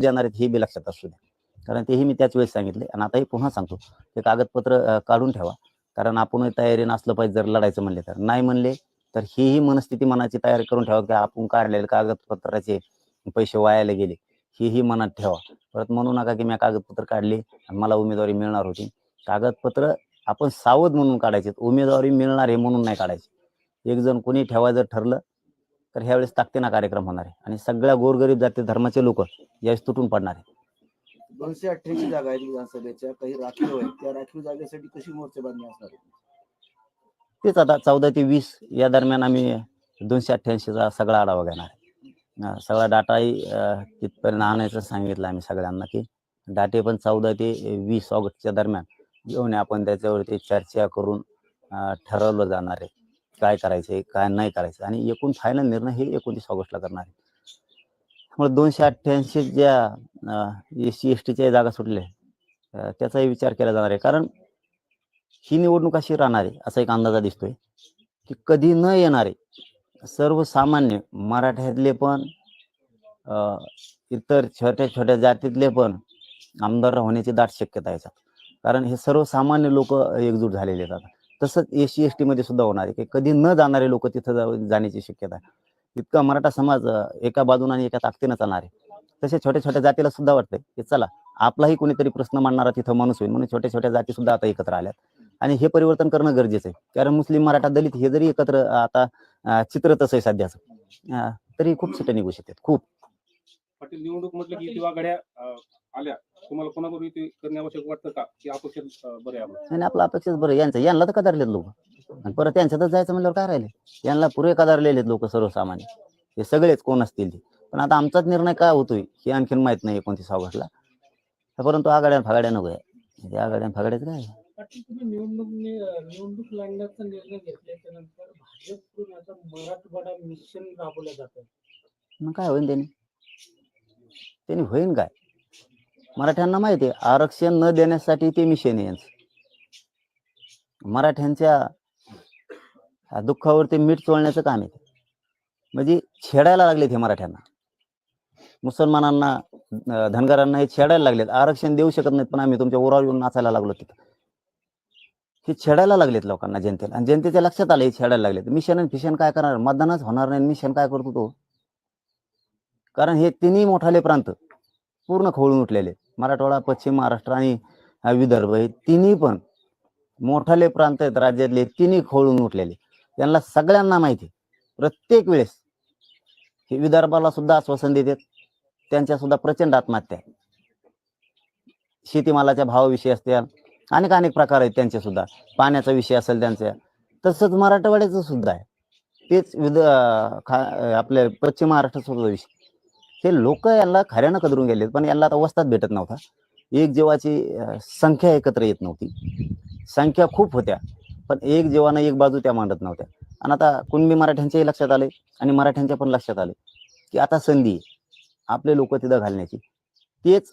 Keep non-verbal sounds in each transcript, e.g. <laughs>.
देणार आहेत हे बी लक्षात असू द्या. कारण तेही मी त्याच वेळेस सांगितले आणि आताही पुन्हा सांगतो ते कागदपत्र काढून ठेवा. कारण आपण तयारी नसलं पाहिजे जर लढायचं म्हणले तर. नाही म्हणले तर हीही मनस्थिती मनाची तयारी करून ठेवा की आपण काढलेले कागदपत्राचे पैसे वायाला गेले. हेही मनात ठेवा. परत म्हणू नका की मी कागदपत्र काढली आणि मला उमेदवारी मिळणार होती. कागदपत्र आपण सावध म्हणून काढायचे. उमेदवारी मिळणार आहे म्हणून नाही काढायचे. एक जण कोणी ठेवायचं ठरलं तर ह्यावेळेस ताकदीना कार्यक्रम होणार आहे. आणि सगळ्या गोरगरीब जाती धर्माचे लोक यावेळेस तुटून पडणार आहे दोनशे अठ्ठ्याऐंशी जागा आहेत विधानसभेच्या. काही राखीव आहेत. त्या राखीव जागेसाठी कशी मोर्चेबांधणी असणार आहे? तेच आता चौदा ते वीस या दरम्यान आम्ही दोनशे अठ्ठ्याऐंशीचा सगळा आढावा घेणार आहे. सगळा डाटाही तिथपर्यंत आणायचं सांगितलं आम्ही सगळ्यांना की डाटे पण चौदा ते वीस ऑगस्टच्या दरम्यान घेऊन आपण त्याच्यावरती चर्चा करून ठरवलं जाणार आहे. काय करायचंय काय नाही करायचं आणि एकूण फायनल निर्णय हे एकोणतीस ऑगस्टला करणार आहे. त्यामुळे दोनशे अठ्ठ्याऐंशी ज्या एस सी एस टीच्या जागा सुटल्या त्याचाही विचार केला जाणार आहे. कारण ही निवडणूक अशी राहणार आहे असा एक अंदाजा दिसतोय की कधी न येणारे सर्वसामान्य मराठ्यातले पण अं, इतर छोट्या छोट्या जातीतले पण आमदार होण्याची दाट शक्यता आहे. कारण हे सर्वसामान्य लोक एकजूट झालेले आहेत आता. तसंच एस सी एस टी मध्ये सुद्धा होणार आहे. की कधी न जाणारे लोक तिथं जाण्याची शक्यता आहे. इतका मराठा समाज एका बाजूने आणि एका ताकदीनं चालणार आहे. तसे छोट्या छोट्या जातीला सुद्धा वाटतंय की चला आपलाही कोणीतरी प्रश्न मांडणारा तिथं माणूस होईल. म्हणून छोट्या छोट्या जाती सुद्धा आता एकत्र आल्यात. आणि हे परिवर्तन करणं गरजेचं आहे. कारण मुस्लिम मराठा दलित हे जरी एकत्र आता चित्र तसं आहे सध्याचं. तरी खूप सुट्या निघू शकतात. खूप. पाटील निवडणूक म्हटलं की आल्या. तुम्हाला कोणाबरोबर युती करणे आवश्यक वाटतं का? की अपेक्षित बरे आहे आणि आपलं अपेक्षाच बरं यांचं यांना तर कदारलेत लोक. आणि परत यांच्यातच जायचं म्हणल्यावर काय राहिले? यांना पुरे कदारलेले लोक सर्वसामान्य. हे सगळेच कोण असतील ते? पण आता आमचाच निर्णय काय होतोय हे आणखीन माहीत नाही एकोणतीस ऑगस्टला. परंतु आघाड्या फागाड्या नको आहे. म्हणजे आघाड्या फागाड्याच काय आहे? पाटील तुम्ही निवडणूक लढण्याचा निर्णय घेतल्याच्या नंतर भाजपकडून आता मराठवाडा मिशन राबवलं जातं मग काय होईल त्यांनी? त्यांनी होईन काय? मराठ्यांना माहिती आहे आरक्षण न देण्यासाठी ते मिशन आहे. यांचं मराठ्यांच्या दुःखावरती मीठ चोळण्याचं काम आहे म्हणजे छेडायला लागलेत हे मराठ्यांना. मुसलमानांना धनगरांना हे छेडायला लागलेत. आरक्षण देऊ शकत नाहीत पण आम्ही तुमच्या उरावर येऊन नाचायला लागलो तिथं. हे छेडायला लागलेत लोकांना जनतेला. आणि जनतेच्या लक्षात आलं हे छेडायला लागलेत. मिशन आणि फिशन काय करणार? मतदानच होणार नाही मिशन काय करतो तो? कारण हे तिन्ही मोठाले प्रांत पूर्ण खवळून उठलेले आहेत. मराठवाडा पश्चिम महाराष्ट्र आणि विदर्भ हे तिन्ही पण मोठाले प्रांत आहेत. राज्यातले तिन्ही खोळून उठलेले. त्यांना सगळ्यांना माहिती आहे. प्रत्येक वेळेस हे विदर्भाला सुद्धा आश्वासन देतात. त्यांच्या सुद्धा प्रचंड आत्महत्या आहे शेतीमालाच्या भावाविषयी असतील अनेक अनेक प्रकार आहेत त्यांचे सुद्धा. पाण्याचा विषय असेल त्यांचा. तसंच मराठवाड्याचं सुद्धा आहे. तेच विद खा आपल्या पश्चिम महाराष्ट्राचा सुद्धा विषय. हे लोक यांना खऱ्यानं कदरून गेलेत पण यांना आता वस्तात भेटत नव्हता. एक जीवाची संख्या एकत्र येत नव्हती. संख्या खूप होत्या पण एक जीवानं एक बाजू त्या मांडत नव्हत्या. आणि आता कुणबी मराठ्यांच्याही लक्षात आले आणि मराठ्यांच्या पण लक्षात आले की आता संधी आहे आपले लोक तिथं घालण्याची. तेच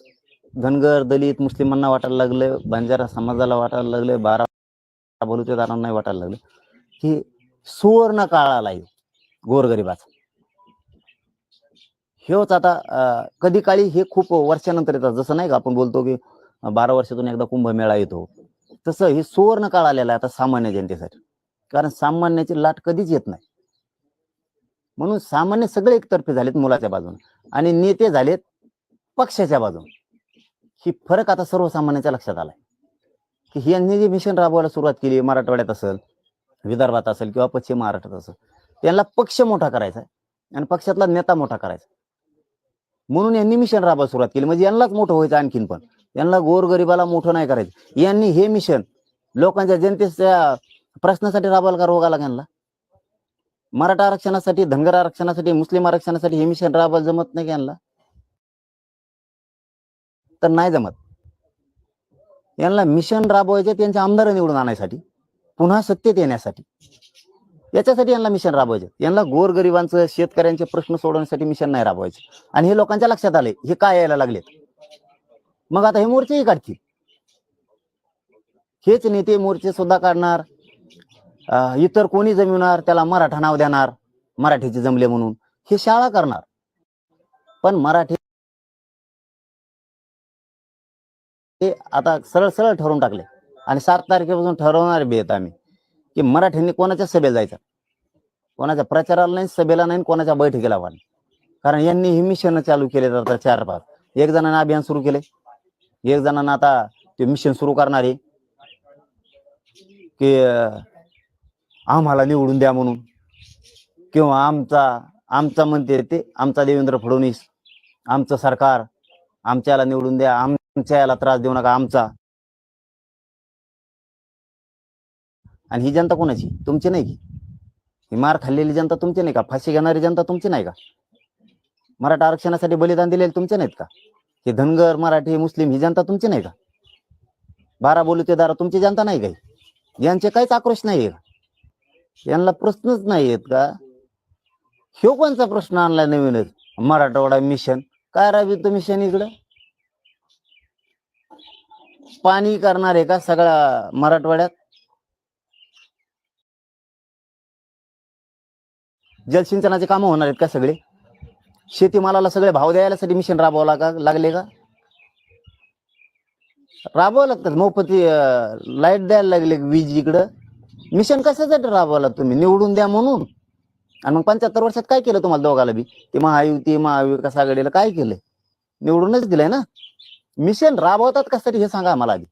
धनगर दलित मुस्लिमांना वाटायला लागलं बंजारा समाजाला वाटायला लागलं बारा बलुतेदारांना वाटायला लागलं. की सुवर्ण काळ आला आहे गोरगरिबाचा. हेच आता कधी काळी हे खूप वर्षानंतर येतात. जसं नाही का आपण बोलतो की बारा वर्षातून एकदा कुंभमेळा येतो. तसं हे सुवर्ण काळ आलेला आहे आता सामान्य जनतेसाठी. कारण सामान्याची लाट कधीच येत नाही. म्हणून सामान्य सगळे एकतर्फे झालेत मुलाच्या बाजून. आणि नेते झालेत पक्षाच्या बाजून. ही फरक आता सर्वसामान्याच्या लक्षात आलाय. की यांनी जे मिशन राबवायला सुरुवात केली मराठवाड्यात असेल विदर्भात असेल किंवा पश्चिम महाराष्ट्रात असेल त्यांना पक्ष मोठा करायचा आहे. आणि पक्षातला नेता मोठा करायचा म्हणून यांनी मिशन राबायला सुरुवात केली. म्हणजे यांनाच मोठं व्हायचं आणखीन पण. यांना गोरगरिबाला मोठं नाही करायचं. यांनी हे मिशन लोकांच्या जनतेच्या प्रश्नासाठी राबवायला का रोगाला यांना मराठा आरक्षणासाठी धनगर आरक्षणासाठी मुस्लिम आरक्षणासाठी हे मिशन राबवायला जमत नाही यांना? तर नाही जमत. यांना मिशन राबवायचे त्यांच्या आमदार निवडून आणण्यासाठी पुन्हा सत्तेत येण्यासाठी. याच्यासाठी यांना मिशन राबवायचे. यांना गोरगरिबांचं शेतकऱ्यांचे प्रश्न सोडवण्यासाठी मिशन नाही राबवायचे. आणि हे लोकांच्या लक्षात आले हे काय यायला लागलेत? मग आता हे मोर्चेही काढतील. हेच नेते मोर्चे सुद्धा काढणार. इतर कोणी जमिवणार त्याला मराठा नाव देणार मराठीचे जमले म्हणून. हे शाळा करणार. पण मराठी आता सरळ सरळ ठरवून टाकले. आणि सात तारखेपासून ठरवणार बी आम्ही. की मराठ्यांनी कोणाच्या सभेला जायचं? कोणाच्या प्रचाराला नाही सभेला नाही कोणाच्या बैठकीला पण. कारण यांनी हे मिशन चालू केले आता चार पाच. एक जणांना अभियान सुरू केले एक जणांना आता ते मिशन सुरू करणार. आहे की आम्हाला निवडून द्या म्हणून. किंवा आमचा आमचा म्हणते ते आमचा देवेंद्र फडणवीस. आमचं सरकार आमच्याला निवडून द्या. आमच्या याला त्रास देऊ नका आमचा. आणि ही जनता कोणाची? तुमची नाही की? ही मार खाल्लेली जनता तुमची नाही का? फाशी घेणारी जनता तुमची नाही का? मराठा आरक्षणासाठी बलिदान दिलेले तुमचे नाहीत का? हे धनगर मराठी मुस्लिम ही जनता तुमची नाही का? बारा बोलुतेदार तुमची जनता नाही काही यांचे काहीच आक्रोश नाही का? यांना प्रश्नच नाही आहेत का? ह्यो कोणचा प्रश्न आणला नवीनच मराठवाडा मिशन. काय राबित मिशन इकडं? पाणी करणार आहे का सगळ्या मराठवाड्यात? जलसिंचनाचे कामं होणार आहेत का सगळे? शेतीमालाला सगळे भाव द्यायलासाठी मिशन राबवावं लागा लागले का? राबवावं लागतात. मोफती लाइट द्यायला लागले वीज इकडं. मिशन कशासाठी राबवावं तुम्ही? निवडून द्या म्हणून. आणि मग पंच्याहत्तर वर्षात काय केलं तुम्हाला दोघाला बी? ते महायुती महाविकास आघाडीला काय केलं निवडूनच दिलंय ना? मिशन राबवतात कशासाठी हे सांगा मला आधी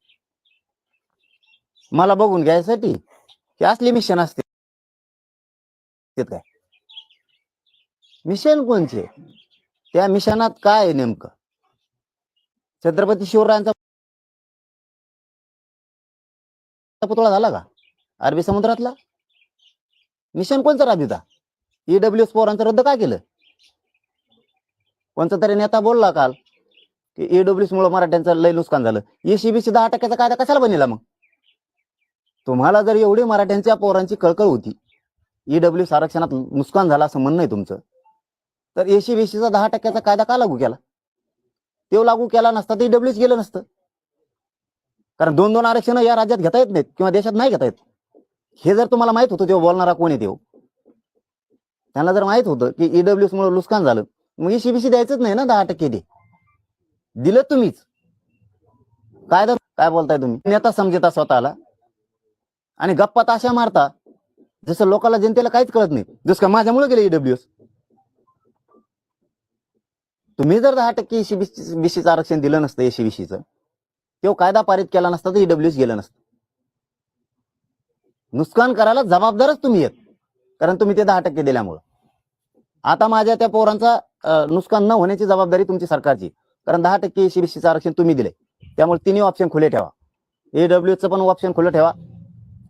मला बघून घ्यायसाठी. की असली मिशन असते. काय? मिशन कोणचे? त्या मिशनात काय आहे नेमकं? छत्रपती शिवरायांचा पुतळा झाला का? अरबी समुद्रातला? मिशन कोणचा राबिता ईडब्ल्यू पोरांचं रद्द काय केलं? कोणता तरी नेता बोलला काल की ईडब्ल्यूएस मुळे मराठ्यांचं लय नुकसान झालं. एसीबीसी दहा टक्क्याचा कायदा कशाला बनेला मग? तुम्हाला जर एवढी मराठ्यांच्या पोरांची कळकळ होती ईडब्ल्यू आरक्षणात नुकसान झालं असं म्हणणं आहे तुमचं. तर एसीबीसीचा दहा टक्क्याचा कायदा का लागू केला? तो लागू केला नसता तर डब्ल्यूच गेलं नसतं. कारण दोन दोन आरक्षण या राज्यात घेता येत नाहीत किंवा देशात नाही घेता येत. हे जर तुम्हाला माहीत होतं तेव्हा बोलणारा कोण आहे तो त्यांना जर माहीत होतं की ईडब्ल्यूएस मुळे नुकसान झालं मग एसीबीसी द्यायचंच नाही ना दहा टक्के दे दिलं तुम्हीच. काय तर काय बोलताय तुम्ही? नेता समजता स्वतःला. आणि गप्पा ताशा मारता. जसं लोकांना जनतेला काहीच कळत नाही. जसं का माझ्यामुळे गेले ईडब्ल्यूएस तुम्ही जर दहा टक्के एसीबीसीचं आरक्षण दिलं नसतं एसीबीसीचं किंवा कायदा पारित केला नसता तर ईडब्ल्यूएस गेलं नसतं. नुकसान करायला जबाबदारच तुम्ही येत कारण तुम्ही ते दहा टक्के दिल्यामुळं. आता माझ्या त्या पोरांचा नुकसान न होण्याची जबाबदारी तुमची सरकारची कारण दहा टक्के एसीबीसीचं आरक्षण तुम्ही दिले त्यामुळे तिन्ही ऑप्शन खुले ठेवा. एडब्ल्यूचं पण ऑप्शन खुलं ठेवा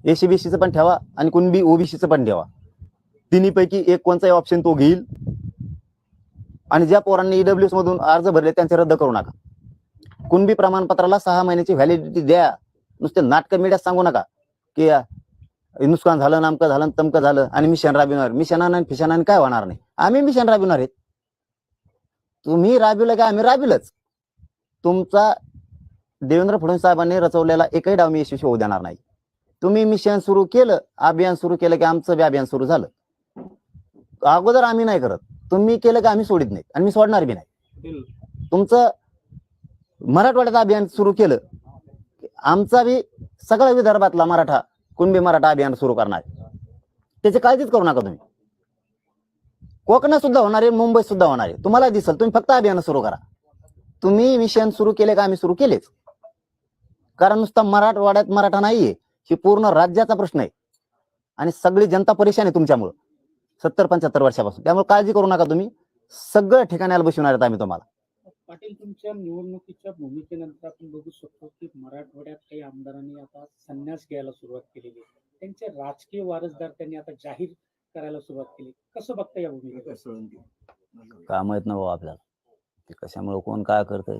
एसीबीसीचं पण ठेवा आणि कुणबी ओबीसीचं पण ठेवा. तिन्हीपैकी एक कोणताही ऑप्शन तो घेईल. आणि ज्या पोरांनी ईडब्ल्यूएस मधून अर्ज भरले त्यांचे रद्द करू नका. कुणबी प्रमाणपत्राला सहा महिन्याची व्हॅलिडिटी द्या. नुसते नाटक मीडियात सांगू नका की नुकसान झालं नामकं झालं तमकं झालं आणि मिशन राबविणार. मिशनानं आणि फिशनानं काय होणार नाही? आम्ही मिशन राबविणार आहेत. तुम्ही राबविलं का आम्ही राबविलच तुमचा देवेंद्र फडणवीस साहेबांनी रचवलेला एकही डाव मी यशस्वी होऊ देणार नाही. तुम्ही मिशन सुरू केलं अभियान सुरू केलं की आमचं बी अभियान सुरू झालं. अगोदर आम्ही नाही करत. तुम्ही केलं की आम्ही सोडित नाही आणि मी सोडणार बी नाही. तुमचं मराठवाड्यात अभियान सुरू केलं आमचा बी सगळ्या विदर्भातला मराठा कुणबी मराठा अभियान सुरू करणार. आहे. त्याची काळजीच करू नका तुम्ही. कोकणात सुद्धा होणार आहे मुंबईत सुद्धा होणार. आहे तुम्हाला दिसल तुम्ही फक्त अभियान सुरू करा. तुम्ही मिशन सुरू केले का आम्ही सुरू केलेच. कारण नुसता मराठवाड्यात मराठा नाहीये ही पूर्ण राज्याचा प्रश्न आहे. आणि सगळी जनता परेशान आहे तुमच्यामुळं. सत्तर पंच्याहत्तर वर्षापासून. त्यामुळे काळजी करू नका तुम्ही. सगळं ठिकाणाला बसवणार आहेत आम्ही तुम्हाला. पाटील तुमच्या निवडणुकीच्या भूमिकेनंतर आपण बघू शकतो की मराठवाड्यात काही आमदारांनी आता संन्यास घ्यायला सुरुवात केलेली आहे. त्यांचे राजकीय वारसदार त्यांनी आता जाहीर करायला सुरुवात केली कसं बघता या सोळंकी. काय माहीत नाही बाबा आपल्याला. ते कशामुळे कोण काय करतंय?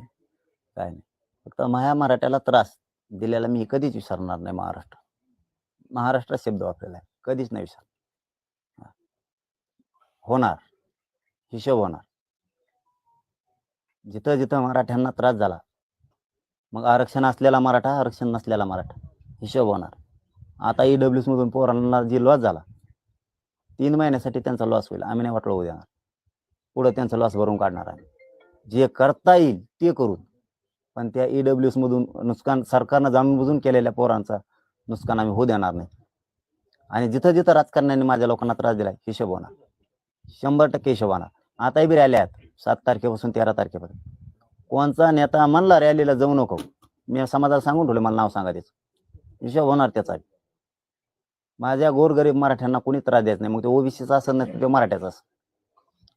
काय नाही. फक्त माझ्या मराठ्याला त्रास दिलेला मी कधीच विसरणार नाही महाराष्ट्र. महाराष्ट्र शब्द वापरलेला आहे. कधीच नाही विसर हा. होणार. हिशोब होणार. जिथं जिथं मराठ्यांना त्रास झाला मग आरक्षण असलेला मराठा आरक्षण नसलेला मराठा. हिशोब होणार. आता ई डब्ल्यूस मधून पोरांना जी लॉस झाला तीन महिन्यासाठी त्यांचा लॉस होईल. आम्ही नाही वाटलं होऊ देणार. पुढं त्यांचा लॉस भरून काढणार आम्ही. जे करता येईल ते करू. पण त्या ई एस मधून नुकसान सरकारनं जाणून बुजून केलेल्या पोरांचा नुकसान आम्ही होऊ देणार नाही. आणि जिथं जिथं राजकारण्याने माझ्या लोकांना त्रास दिला हिशोब होणार. शंभर टक्के हिशोब आताही बी रॅल्या आहेत. सात तारखेपासून तेरा तारखेपर्यंत. कोणचा नेता म्हणला रॅलीला जाऊ नको? मी समाजाला सांगून ठेवले मला नाव सांगा त्याचं. हिशोब होणार त्याचा माझ्या गोरगरीब मराठ्यांना कोणी त्रास देत नाही. मग ते ओबीसीचा असं नाही ते मराठ्याचा असं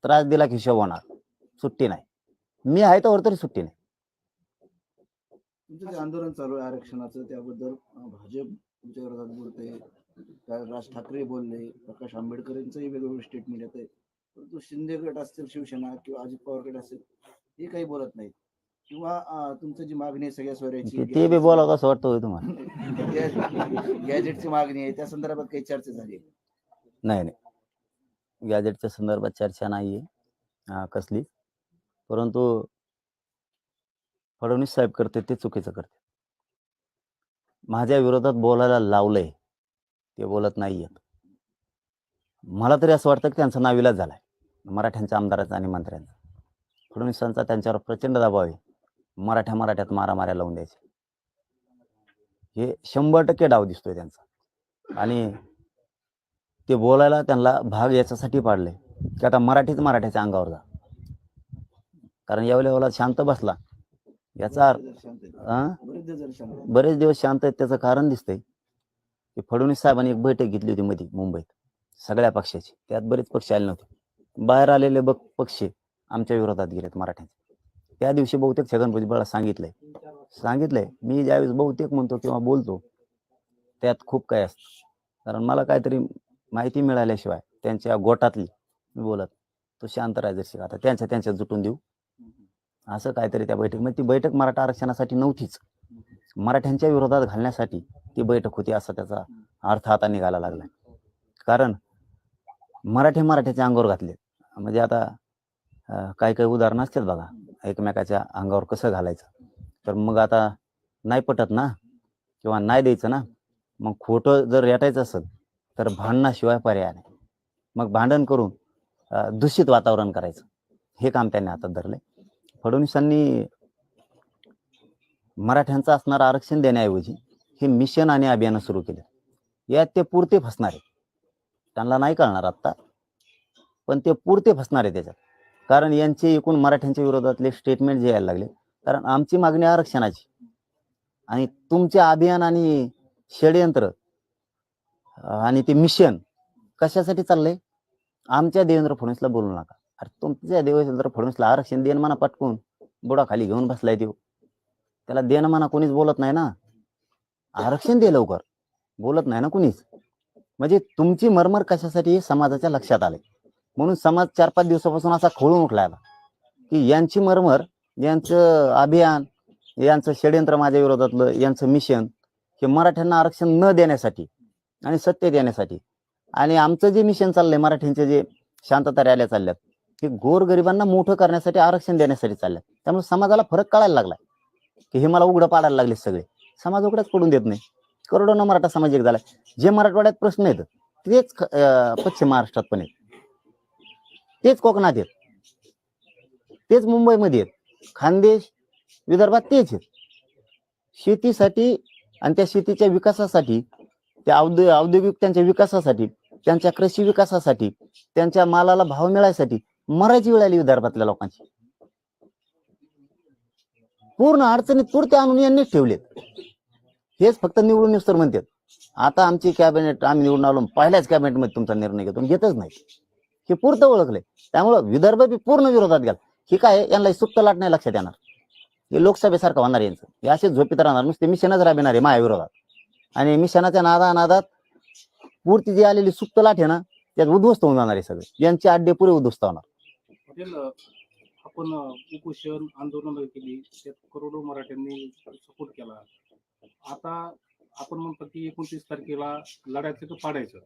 त्रास दिला की हिशोब होणार. सुट्टी नाही. मी आहे तर तरी सुट्टी नाही. तुमचं जे आंदोलन चालू आहे आरक्षणाचं त्याबद्दल भाजप तुमच्या विरोधात बोलते राज ठाकरे बोलले प्रकाश आंबेडकर यांचंही वेगवेगळं स्टेटमेंट येत आहे परंतु शिंदे गट असतील शिवसेना किंवा अजित पवार गट असेल हे काही बोलत नाहीत. किंवा तुमचं जी मागणी आहे सगळ्या स्वराची ते- बी बोलावं असं वाटतं तुम्हाला? <laughs> गॅजेटची मागणी आहे त्या संदर्भात काही चर्चा झाली आहे? नाही नाही. गॅजेटच्या संदर्भात चर्चा नाहीये अं, कसली. परंतु फडणवीस साहेब करते ते चुकीचं करते. माझ्या विरोधात बोलायला लावलंय. ते बोलत नाहीयेत. मला तरी असं वाटतं की त्यांचा नाविलाज झालाय. मराठ्यांच्या आमदाराचा आणि मंत्र्यांचा. फडणवीसांचा त्यांच्यावर प्रचंड दबाव आहे. मराठ्या मराठ्यात मारामाऱ्या लावून द्यायचे हे शंभर टक्के डाव दिसतोय त्यांचा. आणि ते बोलायला त्यांना भाग याच्यासाठी पाडले. की आता मराठीच मराठ्याच्या अंगावर जा. कारण यावेळेला शांत बसला. याचा अर्थ बरेच दिवस शांत आहेत. बरेच दिवस शांत आहेत. त्याचं कारण दिसतंय. की फडणवीस साहेबांनी एक बैठक घेतली होती मध्ये मुंबईत सगळ्या पक्षाची. त्यात बरेच पक्ष आले नव्हते. बाहेर आलेले बघ पक्ष आमच्या विरोधात गेलेत मराठ्यांचे. त्या दिवशी बहुतेक छगन भुजबळला सांगितलंय. सांगितलंय. मी ज्यावेळेस बहुतेक म्हणतो किंवा बोलतो त्यात खूप काय असतं. कारण मला काहीतरी माहिती मिळाल्याशिवाय त्यांच्या गोटातली मी बोलत तो शांत राहायचं आता त्यांच्या त्यांच्या जुटून देऊ. असं काहीतरी त्या बैठक म्हणजे ती बैठक मराठा आरक्षणासाठी नव्हतीच. मराठ्यांच्या विरोधात घालण्यासाठी ती बैठक होती असा त्याचा अर्थ आता निघायला लागला कारण मराठी मराठ्याच्या अंगावर घातले म्हणजे आता काही काही उदाहरणं असतात बघा. एकमेकाच्या अंगावर कसं घालायचं? तर मग आता नाही पटत ना? किंवा नाही द्यायचं ना? मग खोटं जर रेटायचं असेल तर भांडणाशिवाय पर्याय नाही. मग भांडण करून दूषित वातावरण करायचं. हे काम त्यांनी हातात धरले फडणवीसांनी मराठ्यांचं असणारं आरक्षण देण्याऐवजी हे मिशन आणि अभियान सुरू केले. यात ते पुरते फसणार आहे त्यांना नाही कळणार आत्ता. पण ते पुरते फसणार आहे त्याच्यात. कारण यांचे एकूण मराठ्यांच्या विरोधातले स्टेटमेंट जे यायला लागले कारण आमची मागणी आरक्षणाची. आणि तुमचे अभियान आणि षडयंत्र आणि ते मिशन कशासाठी चाललंय? आमच्या देवेंद्र फडणवीसला बोलू नका. अरे तुमच्या देवेंद्र फडणवीसला आरक्षण देणं म्हणा पटकून बुडा खाली घेऊन बसलाय देऊ त्याला देणं म्हणा कोणीच बोलत नाही ना. आरक्षण दे लवकर. बोलत नाही ना कुणीच. म्हणजे तुमची मरमर कशासाठी समाजाच्या लक्षात आले म्हणून समाज चार पाच दिवसापासून असा खोळून उठला की यांची मरमर यांचं अभियान यांचं षडयंत्र माझ्या विरोधातलं यांचं मिशन हे मराठ्यांना आरक्षण न देण्यासाठी आणि सत्य देण्यासाठी. आणि आमचं जे मिशन चाललंय मराठ्यांचे जे शांतता रॅल्या चालल्यात हे गोरगरिबांना मोठं करण्यासाठी आरक्षण देण्यासाठी चालल्यात. त्यामुळे समाजाला फरक कळायला लागलाय. की हे मला उघडं पाडायला लागले सगळे. समाज उघडच पडून देत नाही. करोडोना मराठा समाज एक झाला जे मराठवाड्यात प्रश्न आहेत तेच पश्चिम महाराष्ट्रात पण आहेत. तेच कोकणात आहेत. तेच मुंबईमध्ये आहेत. खानदेश विदर्भात तेच आहेत. शेतीसाठी आणि त्या शेतीच्या विकासासाठी त्या औद्यो औद्योगिक त्यांच्या विकासासाठी त्यांच्या कृषी विकासासाठी त्यांच्या मालाला भाव मिळायसाठी मराठी वेळ आली विदर्भातल्या लोकांची. पूर्ण अडचणीत पुरते आणून यांनीच ठेवलेत. हेच फक्त निवडून येऊस्तर म्हणतात. आता आमची कॅबिनेट आम्ही निवडून आलो पहिल्याच कॅबिनेटमध्ये तुमचा निर्णय घेतो घेतच नाही. हे पुरतं ओळखले त्यामुळं विदर्भ बी पूर्ण विरोधात गेला. हे काय यांना सुप्त लाट नाही लक्षात येणार. हे लोकसभेसारखं होणार यांचं. हे असेच झोपीत राहणार. नुसते मिशनच राबणार आहे माझ्या आणि मिशनाच्या नादा नादात पूर्ती जी आलेली सुप्त लाट आहे ना त्यात उद्ध्वस्त होऊन जाणार आहे सगळे. यांचे अड्डे पुरे उद्ध्वस्त होणार. आपण उपोषण आंदोलन केली त्यात करोडो मराठ्यांनी सपोर्ट केला. आता आपण म्हणतो की एकोणतीस तारखेला लढायचं का पाडायचं?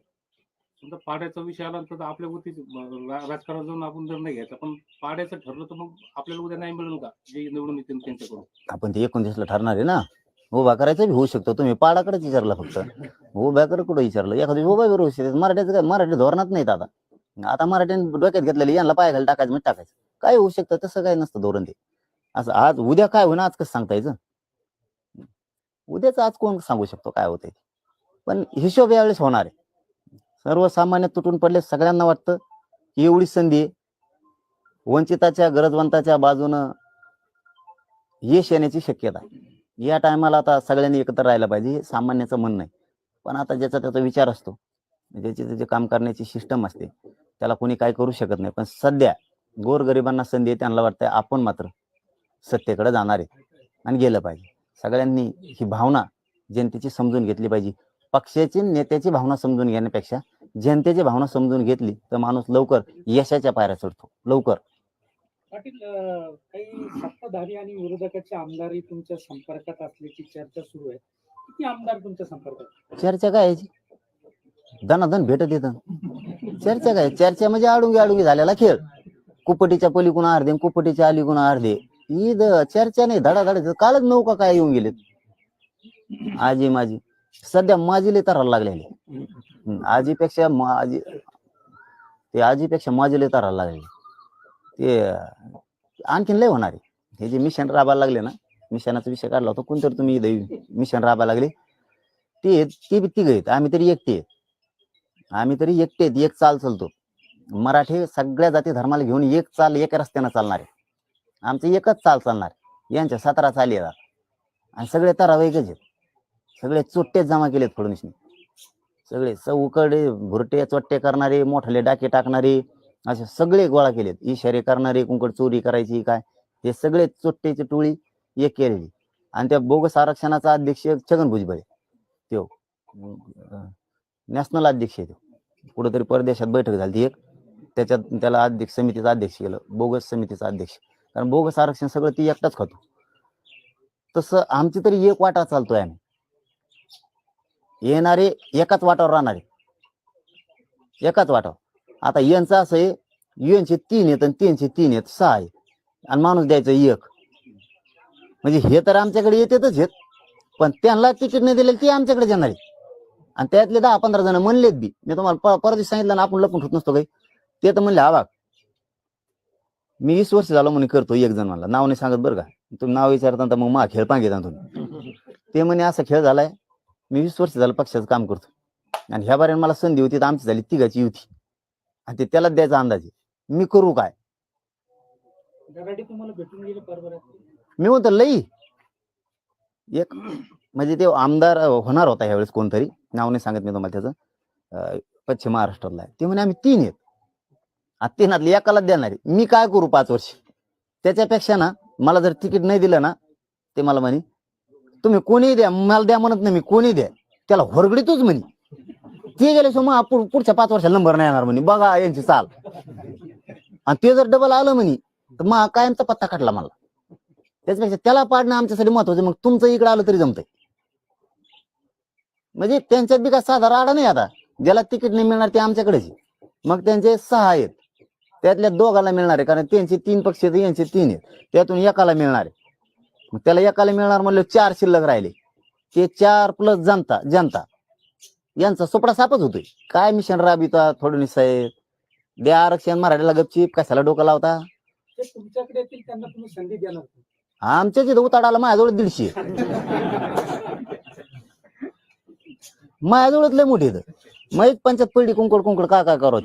समजा पाड्याचा विषय आला तर आपल्यावरती राजकारणात जाऊन आपण निर्णय घ्यायचा. पण पाड्याचं ठरलं तर मग आपल्याला उद्या नाही मिळेल का? जे निवडून येतील त्यांच्याकडून. आपण ते एकोणतीसला ठरणार आहे ना? उभा करायचं बी होऊ शकतो. तुम्ही पाडाकडेच विचारला फक्त. उभ्याकडे कुठं विचारलं? एखादी उभा बी होऊ शकते. मराठ्याचं काय? मराठी धोरणात नाहीत आता. आता मराठीने डोक्यात घेतलेलं यांना पाय घाल टाकायचं म्हणजे टाकायचं. काय होऊ शकतं? तसं काय नसतं धोरण ते. असं आज उद्या काय होईना आज कसं सांगता यायचं? उद्याच आज कोण सांगू शकतो काय होतंय? पण हिशोब यावेळेस होणार आहे. सर्वसामान्य तुटून पडले सगळ्यांना वाटतं की एवढी संधी आहे. वंचिताच्या गरजवंताच्या बाजूनं यश येण्याची शक्यता आहे. या टायमाला आता सगळ्यांनी एकत्र राहायला पाहिजे हे सामान्याचं म्हणणं आहे. पण आता ज्याचा त्याचा विचार असतो. ज्याची त्याची काम करण्याची सिस्टम असते त्याला कोणी काय करू शकत नाही. पण सध्या गोरगरिबांना संधी आहे त्यांना वाटतंय आपण मात्र सत्तेकडे जाणार आहे. आणि गेलं पाहिजे. सगळ्यांनी ही भावना जनतेची समजून घेतली पाहिजे. पक्षाची नेत्याची भावना समजून घेण्यापेक्षा जनतेची भावना समजून घेतली तर माणूस लवकर यशाच्या पायऱ्या चढतो. लवकर. पाटील काही सत्ताधारी आणि विरोधकाचे आमदारही तुमच्या संपर्कात असल्याची चर्चा सुरू आहे. किती आमदार तुमच्या संपर्कात? चर्चा काय दनादन भेटत येतं चर्चा काय? चर्चा म्हणजे आडुंगी आडुंगी झालेला खेळ. कुपटीच्या पलीकडून अर्धे कुपटीच्या अलीकडून अर्धे. ईद चर्चा नाही धडाधड कालच नौका काय येऊन गेलेत? आजी माझी सध्या माझीले तराला लागलेले. आजीपेक्षा माझी ते आजीपेक्षा माझीले तराला लागलेले. ते आणखीन लय होणार आहे. हे जे मिशन राबायला लागले ना मिशनाचा विषय काढला होता कोणतरी तुम्ही मिशन राबायला लागले. ते ते तिघ आहेत. आम्ही तरी एकटे आहेत. आम्ही तरी एकटे आहेत. एक चाल चालतो. मराठी सगळ्या जाती धर्माला घेऊन एक चाल एक रस्त्यानं चालणार. आहे आमचं एकच चाल चालणार. यांच्या सतरा चाली येतात आणि सगळे तरावेकच आहेत. सगळे चोट्टेच जमा केलेत फडणवीसने. सगळे चौकडे भुरटे चोट्टे करणारे मोठाले डाके टाकणारे असे सगळे गोळा केलेत. इशारे करणारे कुंकड चोरी करायची काय? हे सगळे चोट्टेची टोळी एक केलेली. आणि त्या बोगस आरक्षणाचा अध्यक्ष छगन भुजबळ. त्यो नॅशनल अध्यक्ष आहे तो कुठेतरी परदेशात बैठक झाली ती एक. त्याच्यात त्याला अध्यक्ष समितीचा अध्यक्ष केलं बोगस समितीचा अध्यक्ष. कारण बोगस आरक्षण सगळं ती एकटाच खातो. तसं आमची तरी एक वाटा चालतोय आम्ही. येणारे एकाच वाटावर राहणारे एकाच वाटावर. आता यांचं असं आहे यांचे तीन आहेत आणि तीनशे तीन आहेत सहा आहे आणि माणूस द्यायचं एक. म्हणजे हे तर आमच्याकडे येतेच आहेत. पण त्यांना तिकीट नाही दिलेलं ते आमच्याकडे येणार आहे आणि त्यातले दहा पंधरा जण म्हणलेत बी. मी तुम्हाला प- परत सांगितलं ना आपण लपून ठेवत नसतो काही. ते तर म्हणले हा बघ मी वीस वर्ष झालो म्हणून करतो एक जण म्हणला नाव नाही सांगत बरं का. तुम्ही नाव विचारता तर मग मा खेळ पांगे तुम्ही. <laughs> ते म्हणे असा खेळ झालाय मी वीस वर्ष झालं पक्षाचं काम करतो. आणि ह्या बारे मला संधी होती तर आमची झाली तिघाची युती. आणि ते त्यालाच द्यायचा अंदाज आहे. मी करू काय? गराडी तुम्हाला भेटून गेले बरोबर मी म्हणतो लई. एक म्हणजे ते आमदार होणार होता यावेळेस कोणतरी. नाव नाही सांगत मी तुम्हाला त्याचं. पश्चिम महाराष्ट्रातला आहे. ते म्हणे आम्ही तीन आहेत. तीनातले एकालाच देणार. आहे मी काय करू पाच वर्ष? त्याच्यापेक्षा ना मला जर तिकीट नाही दिलं ना ते मला म्हणे तुम्ही कोणी द्या मला द्या म्हणत नाही मी कोणी द्या. त्याला होरगडीतच म्हणे. ते गेले सो मग पुढच्या पाच वर्षाला नंबर नाही येणार म्हणे. बघा यांची चाल. आणि ते जर डबल आलं म्हणे तर मग कायमचा पत्ता काढला मला. त्याच्यापेक्षा त्याला पाडणं आमच्यासाठी महत्वाचं. मग तुमचं इकडे आलं तरी जमतंय. म्हणजे त्यांच्यात बी काय साधा राडा नाही आता. ज्याला तिकीट नाही मिळणार ते आमच्याकडेच आहे. मग त्यांचे सहा आहेत त्यातल्या दोघाला मिळणार आहे कारण त्यांचे तीन पक्ष आहेत यांचे तीन आहेत. त्यातून एकाला मिळणार आहे. मग त्याला एकाला मिळणार म्हणलं चार शिल्लक राहिले. ते चार प्लस जनता जनता. यांचा सोपडा सापच होतोय. काय मिशन राबिता फडणवीस साहेब? द्या आरक्षण मराठीला गपचीप कशाला डोकं लावता? तुमच्याकडे येतील त्यांना तुम्ही संधी देणार. आमच्या तिथं उताडाला माझ्याजवळ दीडशे. <laughs> माझ्याजवळच लय मोठी मग एक पंचायत पडली कुंकड कुंकड काय काय करत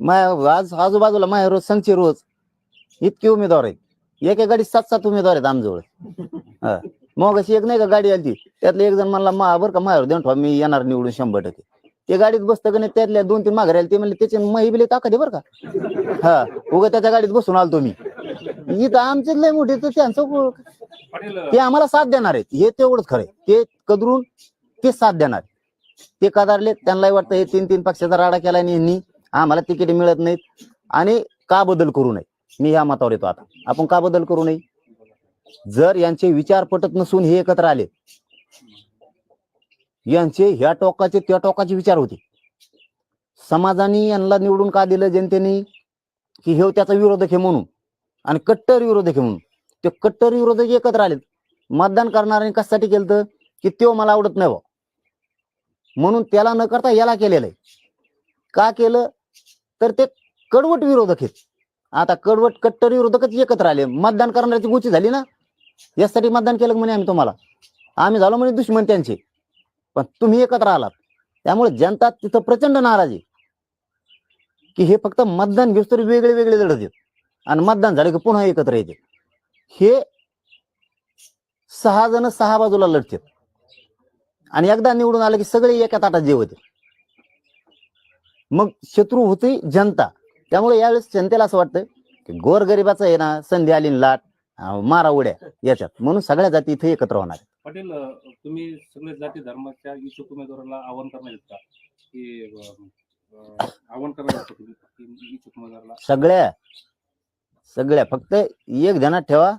माया आज आजूबाजूला माझ्या रोज संगचे रोज. इतके उमेदवार आहेत. एका गाडीत सात सात उमेदवार आहेत आमजवळ. हा. मग अशी एक नाही का गाडी आली. त्यातलं एक जण म्हणला मा बरं का माझ्यावर देऊन ठेवा मी येणार निवडून शंभर टक्के. ते गाडीत बसतं का नाही त्यातल्या दोन तीन माघारी आले ते म्हणले त्याचे मही बिले ताका आहे बरं का. हा. उगा त्याच्या गाडीत बसून आलो तुम्ही. इथं आमचे लय मोठे तर त्यांचं ते आम्हाला साथ देणार आहेत. हे तेवढंच खरं ते कदरून ते साथ देणार ते कदारले त्यांनाही वाटतं हे तीन तीन पक्षाचा राडा केला आणि यांनी. आम्हाला तिकीट मिळत नाहीत. आणि का बदल करू नये? मी ह्या मतावर येतो आता. आपण का बदल करू नये? जर यांचे विचार पटत नसून हे एकत्र आले यांचे ह्या टोकाचे त्या टोकाचे विचार होते. समाजाने यांना निवडून का दिलं? जनतेने की हे त्याचा विरोधक हे म्हणून. आणि कट्टर विरोधक हे म्हणून. ते कट्टर विरोधक एकत्र आलेत. मतदान करणाऱ्यांनी कशासाठी केलं तर की तो मला आवडत नाही बुवा. म्हणून त्याला न करता याला केलेलं आहे. का केलं? तर ते कडवट विरोधक आहेत. आता कडवट कट्टर विरोधकच एकत्र आले. मतदान करणाऱ्याची गोची झाली ना? यासाठी मतदान केलं म्हणे आम्ही तुम्हाला? आम्ही झालो म्हणे दुश्मन त्यांचे. पण तुम्ही एकत्र आलात. त्यामुळे जनता तिथं प्रचंड नाराज आहे. की हे फक्त मतदान घेऊस तरी वेगळे वेगळे लढत आहेत. आणि मतदान झालं की पुन्हा एकत्र येते. हे सहा जण सहा बाजूला लढतात. आणि एकदा निवडून आलं की सगळे एका ताटात जेवते मग शत्रू होती जनता. त्यामुळे यावेळेस जनतेला असं वाटतं की गोरगरिबाचं आहे ना संधी आली न लाट मारा उड्या याच्यात. म्हणून सगळ्या जाती इथे एकत्र होणार. पाटील तुम्ही सगळे जाती धर्माच्या इच्छुक उमेदवाराला आव्हान करणार का? आव्हान करणार सगळ्या सगळ्या. फक्त एक ध्यानात ठेवा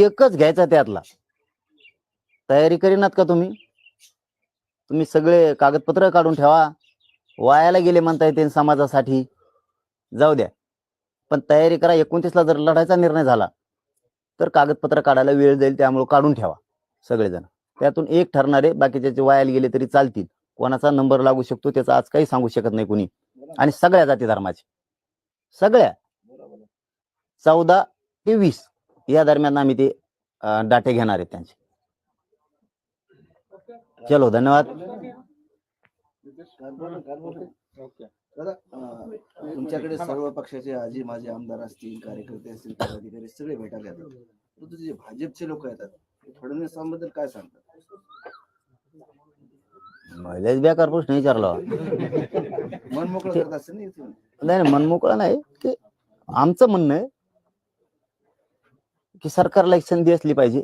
एकच घ्यायचा त्यातला. तयारी करीनात का तुम्ही? तुम्ही सगळे कागदपत्र काढून ठेवा. वायाला गेले म्हणता येते समाजासाठी. जाऊ द्या. पण तयारी करा एकोणतीसला जर लढायचा निर्णय झाला तर कागदपत्र काढायला वेळ जाईल त्यामुळे काढून ठेवा सगळेजण. त्यातून एक ठरणारे बाकीचे वायाला गेले तरी चालतील. कोणाचा नंबर लागू शकतो त्याचा आज काही सांगू शकत नाही कोणी. आणि सगळ्या जाती धर्माचे. सगळ्या. चौदा ते वीस या दरम्यान आम्ही ते डाटे घेणार आहेत त्यांचे. चलो धन्यवाद. दादा अं, तुमच्याकडे सर्व पक्षाचे आजी माझे आमदार असतील कार्यकर्ते असतील पदाधिकारी सगळे भेटायला येतात. परंतु जे भाजपचे लोक येतात ते फडणवीसांबद्दल काय सांगतात? लयच बेकार प्रश्न विचारला. मन मोकळं करत असेल ना इथून? नाही नाही, मनमोकळं नाही की आमचं म्हणणं आहे की सरकारला एक संधी असली पाहिजे.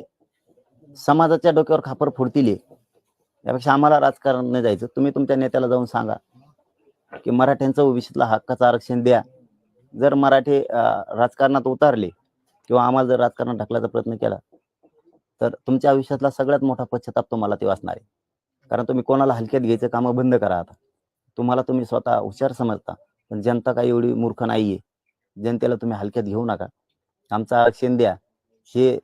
समाजाच्या डोक्यावर खापर फोडतील हे. यापेक्षा आम्हाला राजकारण नाही जायचं. तुम्ही तुमच्या नेत्याला जाऊन सांगा की मराठ्यांचं ओबीसीतला हक्काचं आरक्षण द्या. जर मराठी राजकारणात उतारले किंवा आम्हाला जर राजकारणात ढकलायचा प्रयत्न केला तर तुमच्या आयुष्यातला सगळ्यात मोठा पश्चाताप तुम्हाला ते वाचणार आहे. कारण तुम्ही कोणाला हलक्यात घ्यायचं कामं बंद करा आता. तुम्हाला तुम्ही स्वतः हुशार समजता पण जनता काही एवढी मूर्ख नाहीये. जनतेला तुम्ही हलक्यात घेऊ नका. आमचं आरक्षण द्या. हे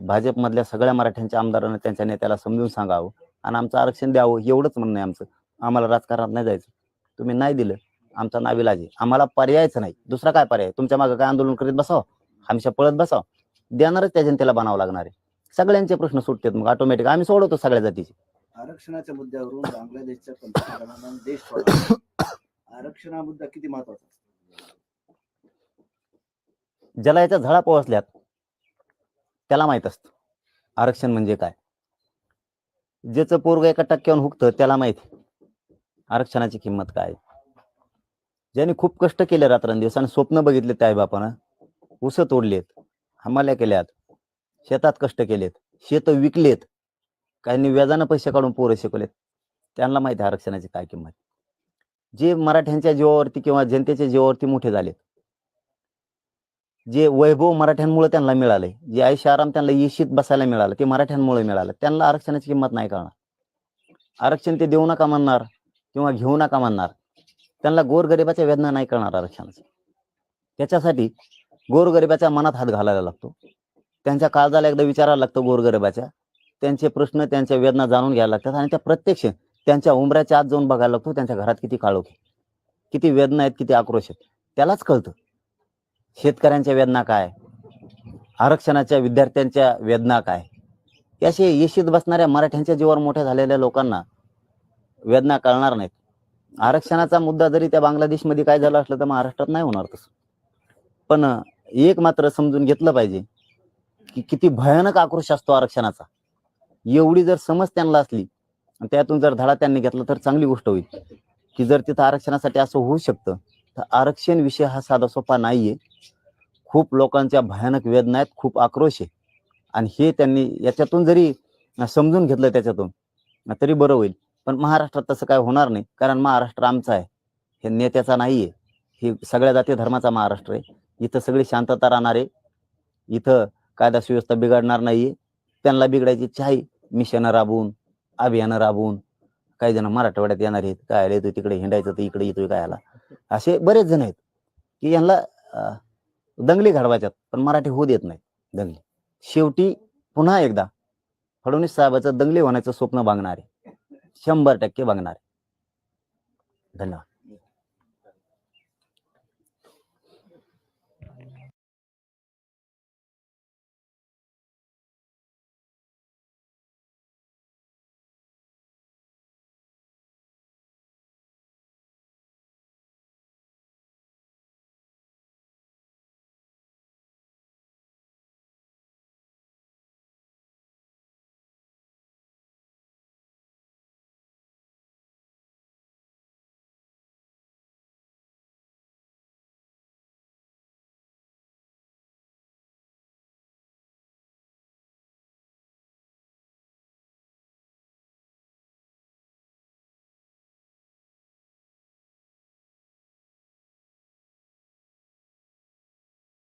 भाजपमधल्या सगळ्या मराठ्यांच्या आमदारांना त्यांच्या नेत्याला समजून सांगावं. आणि आमचं आरक्षण द्यावं एवढंच म्हणणं आहे आमचं. आम्हाला राजकारणात नाही जायचं. तुम्ही नाही दिलं आमचा नाविलाज आहे आम्हाला पर्यायच नाही. दुसरा काय पर्याय? तुमच्या मागे काय आंदोलन करीत बसावं? हमेशा पळत बसावं. देणारच त्या जनतेला बनावं लागणार आहे. सगळ्यांचे प्रश्न सुटतात मग ऑटोमॅटिक आम्ही सोडवतो सगळ्या जातीचे. आरक्षणाच्या मुद्द्यावरून बांगलादेशच्या पंतप्रधानांना देश सोडला आरक्षण हा मुद्दा किती महत्त्वाचा ज्याला याच्या झळा पोहोचल्यात त्याला माहीत असतं. आरक्षण म्हणजे काय? ज्याचं पोरग एका टक्क्यावर हुकतं त्याला माहिती आरक्षणाची किंमत काय? ज्यांनी खूप कष्ट केले रात्रंदिवस आणि स्वप्न बघितले त्या बापानं उस तोडलेत हमाल्या केल्यात शेतात कष्ट केलेत शेत विकलेत काहींनी व्याजानं पैसे काढून पोरं शिकवलेत त्यांना माहिती आहे आरक्षणाची काय किंमत जे मराठ्यांच्या जीवावरती किंवा जनतेच्या जीवावरती मोठे झालेत जे वैभव मराठ्यांमुळे त्यांना मिळालंय जे आयुष्य आराम त्यांना येशीत बसायला मिळालं ते मराठ्यांमुळे मिळालं त्यांना आरक्षणाची किंमत नाही कळणार. आरक्षण ते देऊ नका म्हणणार किंवा घेऊ नका म्हणणार त्यांना गोरगरिबाच्या वेदना नाही कळणार आरक्षणाची. त्याच्यासाठी गोरगरिबाच्या मनात हात घालायला लागतो. त्यांच्या काळजाला एकदा विचारायला लागतं गोरगरिबाच्या. त्यांचे प्रश्न त्यांच्या वेदना जाणून घ्यायला लागतात आणि त्या प्रत्यक्ष त्यांच्या उमऱ्याच्या आत जाऊन बघायला लागतो त्यांच्या घरात किती काळोख किती वेदना आहेत किती आक्रोश आहेत. त्यालाच कळतं. शेतकऱ्यांच्या वेदना काय? आरक्षणाच्या विद्यार्थ्यांच्या वेदना काय? याशी येशीत बसणाऱ्या मराठ्यांच्या जीवावर मोठ्या झालेल्या लोकांना वेदना कळणार नाहीत. आरक्षणाचा मुद्दा जरी त्या बांगलादेशमध्ये काय झालं असलं तर महाराष्ट्रात नाही होणार तसं. पण एक मात्र समजून घेतलं पाहिजे की किती भयानक आक्रोश असतो आरक्षणाचा. एवढी जर समज त्यांना असली आणि त्यातून जर धडा त्यांनी घेतला तर चांगली गोष्ट होईल. की जर तिथं आरक्षणासाठी असं होऊ शकतं तर आरक्षण विषय हा साधा सोपा नाहीये. खूप लोकांच्या भयानक वेदना आहेत खूप आक्रोश आहे. आणि हे त्यांनी याच्यातून जरी समजून घेतलं त्याच्यातून तरी बरं होईल. पण महाराष्ट्रात तसं काय होणार नाही कारण महाराष्ट्र आमचा आहे. हे नेत्याचा नाहीये. हे सगळ्या जाती धर्माचा महाराष्ट्र आहे. इथं सगळी शांतता राहणार आहे. इथं कायदा सुव्यवस्था बिघडणार नाहीये. त्यांना बिघडायची इच्छा आहे मिशन राबवून अभियानं राबवून. काही जण मराठवाड्यात येणार आहेत काय येतो तिकडे हिंडायचं तर इकडे येतोय काय आला असे बरेच जण आहेत की यांना दंगली घडवायच्यात पण मराठी होऊ देत नाही दंगली. शेवटी पुन्हा एकदा फडणवीस साहेबाचं दंगली होण्याचं स्वप्न बघणार आहे शंभर टक्के बघणार आहे धन्यवाद.